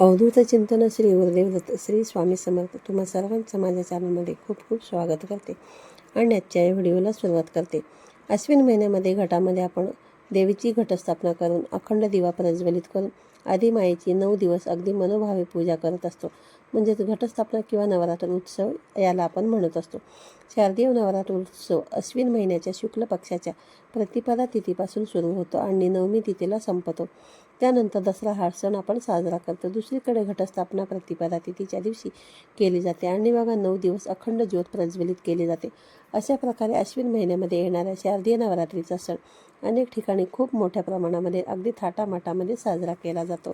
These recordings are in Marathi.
अवधूत चिंतन श्री गुरुदेव दत्त श्री स्वामी समर्थ. तुम्हा सर्वांचं माझ्या चॅनलमध्ये खूप खूप स्वागत करते आणि आजच्या या व्हिडिओला सुरुवात करते. अश्विन महिन्यामध्ये घटामध्ये आपण देवीची घटस्थापना करून अखंड दिवा प्रज्वलित करून आदिमायेची नऊ दिवस अगदी मनोभावे पूजा करत असतो. म्हणजेच घटस्थापना किंवा नवरात्र उत्सव याला आपण म्हणत असतो. शारदीय नवरात्र उत्सव अश्विन महिन्याच्या शुक्ल पक्षाच्या प्रतिपदा तिथीपासून सुरू होतो आणि नवमी तिथीला संपतो. त्यानंतर दसरा हा सण आपण साजरा करतो. दुसरीकडे घटस्थापना प्रतिपदा तिथीच्या दिवशी केली जाते आणि बघा नऊ दिवस अखंड ज्योत प्रज्वलित केली जाते. अशा प्रकारे अश्विन महिन्यामध्ये येणाऱ्या शारदीय नवरात्रीचा सण अनेक ठिकाणी खूप मोठ्या प्रमाणामध्ये अगदी थाटामाटामध्ये साजरा केला जातो.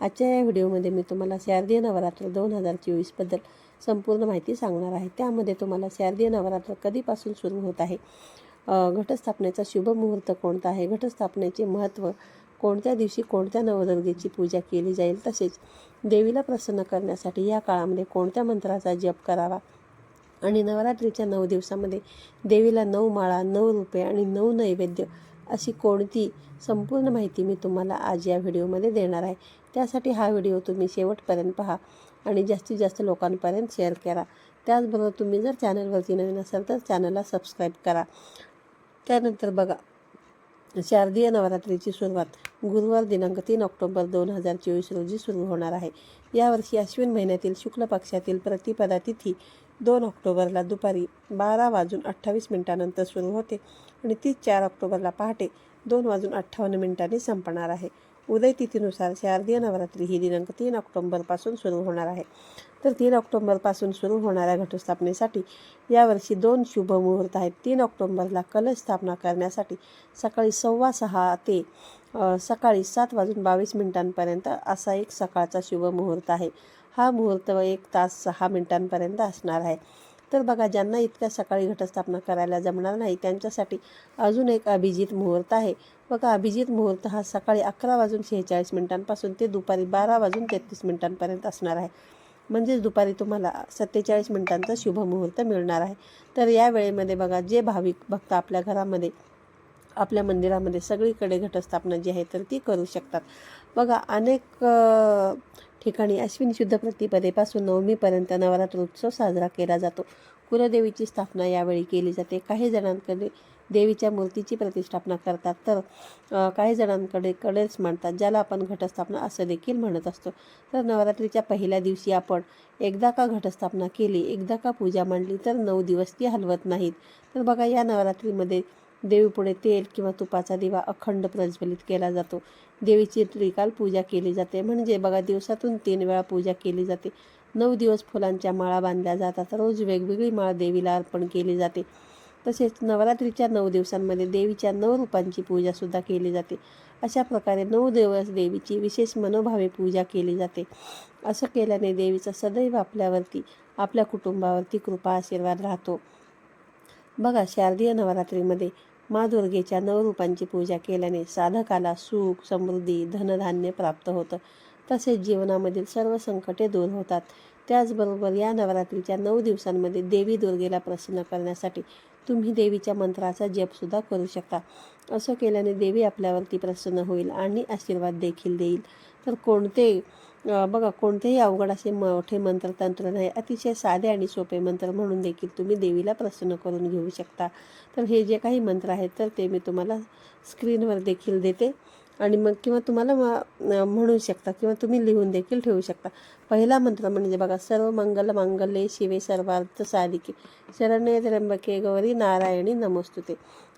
आजच्या या व्हिडिओमध्ये मी तुम्हाला शारदीय नवरात्र दोन हजार चोवीसबद्दल संपूर्ण माहिती सांगणार आहे. त्यामध्ये तुम्हाला शारदीय नवरात्र कधीपासून सुरू होत आहे? घटस्थापनेचा शुभ मुहूर्त कोणता आहे? घटस्थापनेचे महत्त्व कोणत्या दिवशी कोणत्या नवदुर्गेची पूजा केली जाईल? तसेच देवीला प्रसन्न करण्यासाठी या काळामध्ये कोणत्या मंत्राचा जप करावा? आणि नवरात्रीच्या नऊ दिवसामध्ये देवीला नऊ माळा नऊ रुपये आणि नऊ नैवेद्य अशी कोणती संपूर्ण माहिती मी तुम्हाला आज या व्हिडिओमध्ये देणार आहे. त्यासाठी हा व्हिडिओ तुम्ही शेवटपर्यंत पहा आणि जास्तीत जास्त लोकांपर्यंत शेअर करा. त्याचबरोबर तुम्ही जर चॅनलवरती नवीन असाल तर चॅनलला सबस्क्राईब करा. त्यानंतर बघा शारदीय नवरात्रीची सुरुवात गुरुवार दिनांक तीन ऑक्टोबर दोन हजार चोवीस रोजी सुरू होणार आहे. यावर्षी अश्विन महिन्यातील शुक्ल पक्षातील प्रतिपदा तिथी दोन ऑक्टोबरला दुपारी बारा वाजून अठ्ठावीस मिनिटानंतर सुरू होते आणि ती चार ऑक्टोबरला पहाटे दोन वाजून अठ्ठावन्न मिनिटांनी संपणार आहे. उदय तिथीनुसार शारदीय नवरात्री ही दिनांक तीन ऑक्टोंबरपासून सुरू होणार आहे. तर तीन ऑक्टोंबरपासून सुरू होणाऱ्या घटस्थापनेसाठी यावर्षी दोन शुभ मुहूर्त आहेत. तीन ऑक्टोंबरला कलश स्थापना करण्यासाठी सकाळी सव्वा सहा ते सकाळी सात वाजून बावीस मिनिटांपर्यंत असा एक सकाळचा शुभ मुहूर्त आहे. हा मुहूर्त एक तास सहा मिनिटांपर्यंत असणार आहे. तर बघा ज्यांना इतक्या सकाळी घटस्थापना करायला जमणार नाही त्यांच्यासाठी अजून एक अभिजित मुहूर्त आहे. बघा अभिजित मुहूर्त हा सकाळी अकरा वाजून शेहेचाळीस मिनिटांपासून ते दुपारी बारा वाजून तेहतीस मिनिटांपर्यंत असणार आहे. म्हणजेच दुपारी तुम्हाला सत्तेचाळीस मिनिटांचा शुभ मुहूर्त मिळणार आहे. तर या वेळेमध्ये बघा जे भाविक भक्त आपल्या घरामध्ये आपल्या मंदिरामध्ये सगळीकडे घटस्थापना जी आहे तर ती करू शकतात. बघा अनेक ठिकाणी अश्विन शुद्ध प्रतिपदेपासून नवमीपर्यंत नवरात्र उत्सव साजरा केला जातो. कुलदेवीची स्थापना यावेळी केली जाते. काही जणांकडे देवीच्या मूर्तीची प्रतिष्ठापना करतात तर काही जणांकडे कडेच मांडतात ज्याला आपण घटस्थापना असं देखील म्हणत असतो. तर नवरात्रीच्या पहिल्या दिवशी आपण एकदा का घटस्थापना केली एकदा का पूजा मांडली तर नऊ दिवस ती हलवत नाहीत. तर बघा या नवरात्रीमध्ये देवीपुढे तेल किंवा तुपाचा दिवा अखंड प्रज्वलित केला जातो. देवीची त्रिकाल पूजा केली जाते. म्हणजे बघा दिवसातून तीन वेळा पूजा केली जाते. नऊ दिवस फुलांच्या माळा बांधल्या जातात. रोज वेगवेगळी माळ देवीला अर्पण केली जाते. तसेच नवरात्रीच्या नऊ दिवसांमध्ये देवीच्या नऊ रूपांची पूजासुद्धा केली जाते. अशा प्रकारे नऊ दिवस देवीची विशेष मनोभावे पूजा केली जाते. असं केल्याने देवीचा सदैव आपल्यावरती आपल्या कुटुंबावरती कृपा आशीर्वाद राहतो. बघा शारदीय नवरात्रीमध्ये मा दुर्गेच्या नऊ रूपांची पूजा केल्याने साधकाला सुख समृद्धी धनधान्य प्राप्त होतं. तसेच जीवनामधील सर्व संकटे दूर होतात. त्याचबरोबर या नवरात्रीच्या नऊ दिवसांमध्ये देवी दुर्गेला प्रसन्न करण्यासाठी तुम्ही देवीच्या मंत्राचा जपसुद्धा करू शकता. असं केल्याने देवी आपल्यावरती प्रसन्न होईल आणि आशीर्वाद देखील देईल. तर कोणते बघा कोणतेही अवघड असे मोठे मंत्र तंत्र नाही. अतिशय साधे आणि सोपे मंत्र म्हणून देखील तुम्ही देवीला प्रसन्न करून घेऊ शकता. तर हे जे काही मंत्र आहेत तर ते मी तुम्हाला स्क्रीनवर देखील देते. आणि मग किंवा तुम्हाला म- म्हणू शकता किंवा तुम्ही लिहून देखील ठेवू शकता. पहिला मंत्र म्हणजे बघा सर्व मंगल मांगल्ये शिवे सर्वार्थ साधिके. शरण्य त्र्यंबके गौरी नारायणी नमोस्तुते.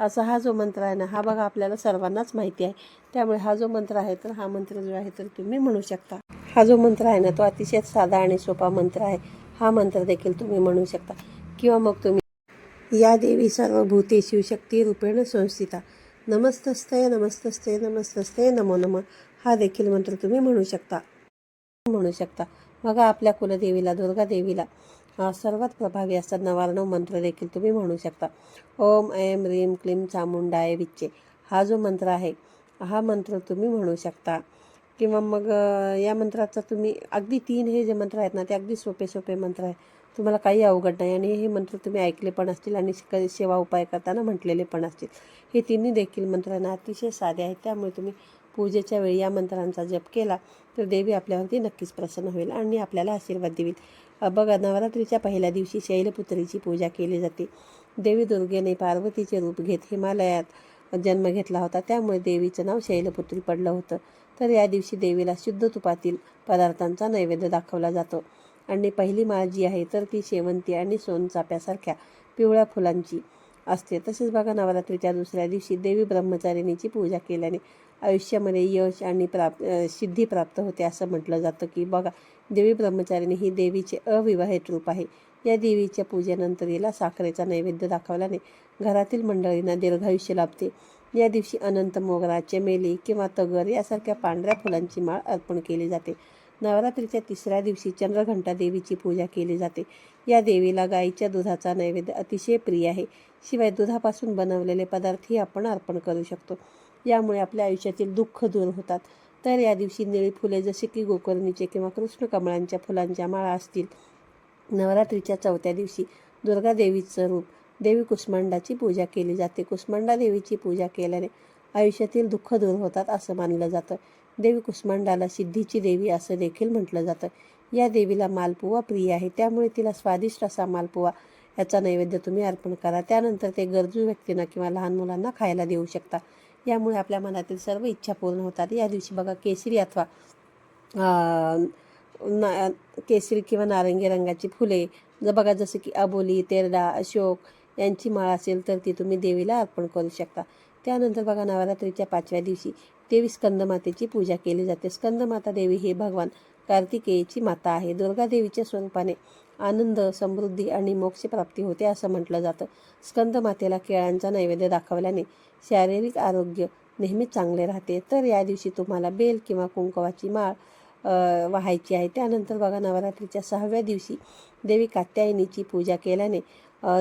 असा हा जो मंत्र आहे ना हा बघा आपल्याला सर्वांनाच माहिती आहे. त्यामुळे हा जो मंत्र आहे तर हा मंत्र जो आहे तर तुम्ही म्हणू शकता. हा जो मंत्र आहे ना तो अतिशय साधा आणि सोपा मंत्र आहे. हा मंत्र देखील तुम्ही म्हणू शकता. किंवा मग तुम्ही या देवी सर्व भूतेषु शक्ती रूपेण संस्थिता. नमस्तस्ते नमस्तस्ते नमस्तस्ते नमो नम. हा देखील मंत्र तुम्ही म्हणू शकता. म्हणू शकता. बघा आपल्या कुलदेवीला दुर्गा देवीला हा सर्वात प्रभावी असा नवारणव मंत्र देखील तुम्ही म्हणू शकता. ओम ऐम ह्रीम क्लीम चामुंडाय विच्चे. हा जो मंत्र आहे हा मंत्र तुम्ही म्हणू शकता. किंवा मग या मंत्राचा तुम्ही अगदी तीन हे जे मंत्र आहेत ना ते अगदी सोपे सोपे मंत्र आहे. तुम्हाला काही अवघड नाही आणि हे मंत्र तुम्ही ऐकले पण असतील आणि सेवा उपाय करताना म्हटलेले पण असतील. हे तिन्ही देखील मंत्रांना अतिशय साधे आहेत. त्यामुळे तुम्ही पूजेच्या वेळी या मंत्रांचा जप केला तर देवी आपल्यावरती नक्कीच प्रसन्न होईल आणि आपल्याला आशीर्वाद देईल. बघा नवरात्रीच्या पहिल्या दिवशी शैलपुत्रीची पूजा केली जाते. देवी दुर्गेने पार्वतीचे रूप घेत हिमालयात जन्म घेतला होता. त्यामुळे देवीचं नाव शैलपुत्री पडलं होतं. तर या दिवशी देवीला शुद्ध तुपातील पदार्थांचा नैवेद्य दाखवला जातो. आणि पहिली माळ जी आहे तर ती शेवंती आणि सोनचाप्यासारख्या पिवळ्या फुलांची असते. तसेच बघा नवरात्रीच्या दुसऱ्या दिवशी देवी ब्रह्मचारिणीची पूजा केल्याने आयुष्यामध्ये यश आणि प्राप्त सिद्धी प्राप्त होते असं म्हटलं जातं की बघा देवी ब्रह्मचारिणी ही देवीचे अविवाहित रूप आहे. या देवीच्या पूजेनंतर हिला साखरेचा नैवेद्य दाखवल्याने घरातील मंडळींना दीर्घायुष्य लाभते. या दिवशी अनंत मोगरा चमेली किंवा तगर यासारख्या पांढऱ्या फुलांची माळ अर्पण केली जाते. नवरात्रीच्या तिसऱ्या दिवशी चंद्रघंटा देवीची पूजा केली जाते. या देवीला गाईच्या दुधाचा नैवेद्य अतिशय प्रिय आहे. शिवाय दुधापासून बनवलेले पदार्थही आपण अर्पण करू शकतो. यामुळे आपल्या आयुष्यातील दुःख दूर होतात. तर या दिवशी निळी फुले जसे की गोकर्णीचे किंवा कृष्ण कमळांच्या फुलांच्या माळा असतील. नवरात्रीच्या चौथ्या दिवशी दुर्गा देवीचं रूप देवी कुष्मांडाची पूजा केली जाते. कुष्मांडा देवीची पूजा केल्याने आयुष्यातील दुःख दूर होतात असं मानलं जातं. देवी कुष्मांडाला सिद्धीची देवी असं देखील म्हटलं जातं. या देवीला मालपुवा प्रिय आहे. त्यामुळे तिला स्वादिष्ट असा मालपुवा याचा नैवेद्य तुम्ही अर्पण करा. त्यानंतर ते गरजू व्यक्तींना किंवा लहान मुलांना खायला देऊ शकता. यामुळे आपल्या मनातील सर्व इच्छा पूर्ण होतात. या दिवशी बघा केसरी अथवा ना केसरी किंवा नारंगी रंगाची फुले जर बघा जसं की अबोली तेरडा अशोक यांची माळ असेल तर ती तुम्ही देवीला अर्पण करू शकता. त्यानंतर बघा नवरात्रीच्या पाचव्या दिवशी देवी स्कंदमातेची पूजा केली जाते. स्कंदमाता देवी हे भगवान कार्तिकेयची माता आहे. दुर्गा देवीच्या स्वरूपाने आनंद समृद्धी आणि मोक्षप्राप्ती होते असं म्हटलं जातं. स्कंदमातेला केळांचा नैवेद्य दाखवल्याने शारीरिक आरोग्य नेहमीच चांगले राहते. तर या दिवशी तुम्हाला बेल किंवा कुंकवाची माळ व्हायची आहे. त्यानंतर बघा नवरात्रीच्या सहाव्या दिवशी देवी कात्यायनीची पूजा केल्याने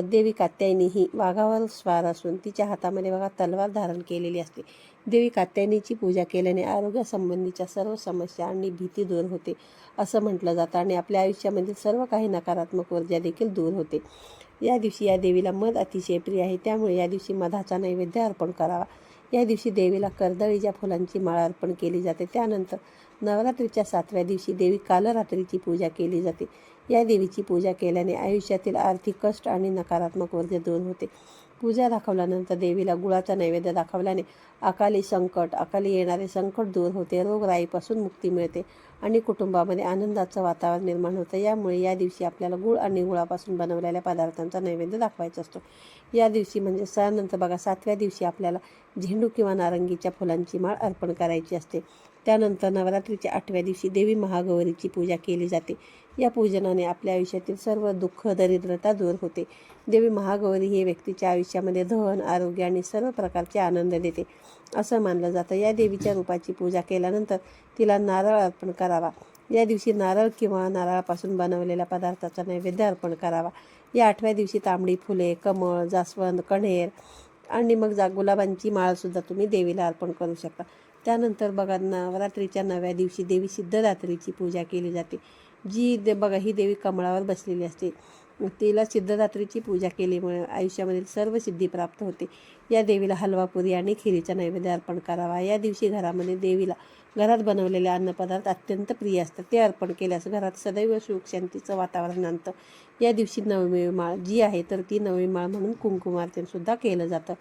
देवी कात्यायनी ही वाघावर स्वार असून तिच्या हातामध्ये बघा तलवार धारण केलेली असते. देवी कात्यायनीची पूजा केल्याने आरोग्यासंबंधीच्या सर्व समस्या आणि भीती दूर होते असं म्हटलं जातं. आणि आपल्या आयुष्यामधील सर्व काही नकारात्मक ऊर्जा देखील दूर होते. या दिवशी या देवीला मध अतिशय प्रिय आहे. त्यामुळे या दिवशी मधाचा नैवेद्य अर्पण करावा. या दिवशी देवीला कर्दळीच्या फुलांची माळ अर्पण केली जाते. त्यानंतर नवरात्रीच्या सातव्या दिवशी देवी कालरात्रीची पूजा केली जाते. या देवीची पूजा केल्याने आयुष्यातील आर्थिक कष्ट आणि नकारात्मक ऊर्जा दूर होते. पूजा दाखवल्यानंतर देवीला गुळाचा नैवेद्य दाखवल्याने अकाली संकट अकाली येणारे संकट दूर होते रोगराईपासून मुक्ती मिळते आणि कुटुंबामध्ये आनंदाचं वातावरण निर्माण होतं. यामुळे या दिवशी आपल्याला गुळ आणि गुळापासून बनवलेल्या पदार्थांचा नैवेद्य दाखवायचा असतो. या दिवशी म्हणजे सणानंतर बघा सातव्या दिवशी आपल्याला झेंडू किंवा नारंगीच्या फुलांची माळ अर्पण करायची असते. त्यानंतर नवरात्रीच्या आठव्या दिवशी देवी महागौरीची पूजा केली जाते. या पूजनाने आपल्या आयुष्यातील सर्व दुःख दरिद्रता दूर होते. देवी महागौरी ही व्यक्तीच्या आयुष्यामध्ये धन आरोग्य आणि सर्व प्रकारचे आनंद देते. असं मानलं जातं. या देवीच्या रूपाची पूजा केल्यानंतर तिला नारळ अर्पण करावा. या दिवशी नारळ किंवा नारळापासून बनवलेल्या पदार्थाचा नैवेद्य अर्पण करावा. या आठव्या दिवशी तांबडी फुले कमळ जास्वंद कण्हेर आणि मग जा गुलाबांची माळसुद्धा तुम्ही देवीला अर्पण करू शकता. त्यानंतर बघा नवरात्रीच्या नव्या दिवशी देवी सिद्धरात्रीची पूजा केली जाते. जी दे बघा ही देवी कमळावर बसलेली असते. तिला सिद्धरात्रीची पूजा केल्यामुळे आयुष्यामधील सर्व सिद्धी प्राप्त होते. या देवीला हलवापुरी आणि खिरीचा नैवेद्य अर्पण करावा. या दिवशी घरामध्ये देवीला घरात बनवलेले अन्नपदार्थ अत्यंत प्रिय असतात. ते अर्पण केल्यास घरात सदैव सुख शांतीचं वातावरण आणतं. या दिवशी नवमी माळ जी आहे तर ती नवमी माळ म्हणून कुंकुमार्चनसुद्धा केलं जातं.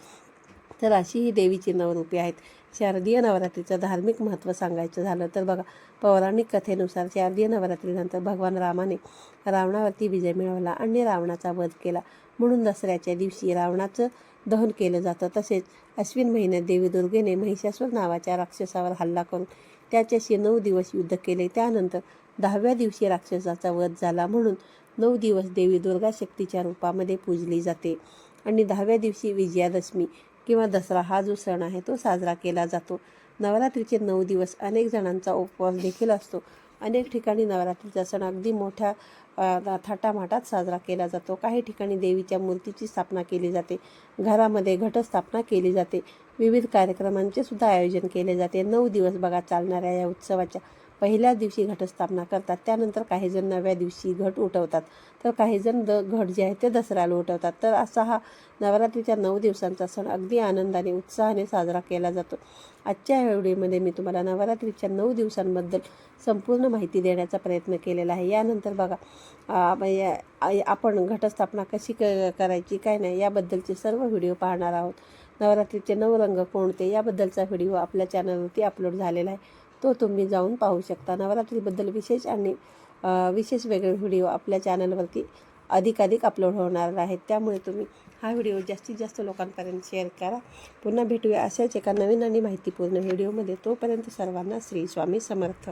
तर अशी ही देवीची नवरूपे आहेत. शारदीय नवरात्रीचं धार्मिक महत्त्व सांगायचं झालं तर बघा पौराणिक कथेनुसार शारदीय नवरात्रीनंतर भगवान रामाने रावणावरती विजय मिळवला आणि रावणाचा वध केला. म्हणून दसऱ्याच्या दिवशी रावणाचं दहन केलं जातं. तसेच अश्विन महिन्यात देवी दुर्गेने महिषासूर नावाच्या राक्षसावर हल्ला करून त्याच्याशी नऊ दिवस युद्ध केले. त्यानंतर दहाव्या दिवशी राक्षसाचा वध झाला म्हणून नऊ दिवस देवी दुर्गा शक्तीच्या रूपामध्ये पूजली जाते. आणि दहाव्या दिवशी विजयादशमी किंवा दसरा हा जो सण आहे तो साजरा केला जातो. नवरात्रीचे नऊ दिवस अनेक जणांचा उपवास देखील असतो. अनेक ठिकाणी नवरात्रीचा सण अगदी मोठ्या थाटामाटात साजरा केला जातो. काही ठिकाणी देवीच्या मूर्तीची स्थापना केली जाते. घरामध्ये घटस्थापना केली जाते. विविध कार्यक्रमांचे सुद्धा आयोजन केले जाते. नऊ दिवस बघा चालणाऱ्या या उत्सवाच्या. पहिल्या दिवशी घटस्थापना करतात त्यानंतर काही जण नव्या दिवशी घट उठवतात. तर काही जण द घट जे आहे ते दसऱ्याला उठवतात. तर असा हा नवरात्रीच्या नऊ दिवसांचा सण अगदी आनंदाने उत्साहाने साजरा केला जातो. आजच्या व्हिडिओमध्ये मी तुम्हाला नवरात्रीच्या नऊ दिवसांबद्दल संपूर्ण माहिती देण्याचा प्रयत्न केलेला आहे. यानंतर बघा म्हणजे, आपण घटस्थापना कशी क करायची काय नाही याबद्दलचे सर्व व्हिडिओ पाहणार आहोत. नवरात्रीचे नऊ रंग कोणते याबद्दलचा व्हिडिओ आपल्या चॅनलवरती अपलोड झालेला आहे. तो तुम्ही जाऊन पाहू शकता. नवरात्रीबद्दल विशेष आणि विशेष वेगळे व्हिडिओ आपल्या चॅनलवरती अधिकाधिक अपलोड होणार आहेत. त्यामुळे तुम्ही हा व्हिडिओ जास्तीत जास्त लोकांपर्यंत शेअर करा. पुन्हा भेटूया अशाच एका नवीन आणि माहितीपूर्ण व्हिडिओमध्ये. तोपर्यंत सर्वांना श्री स्वामी समर्थ.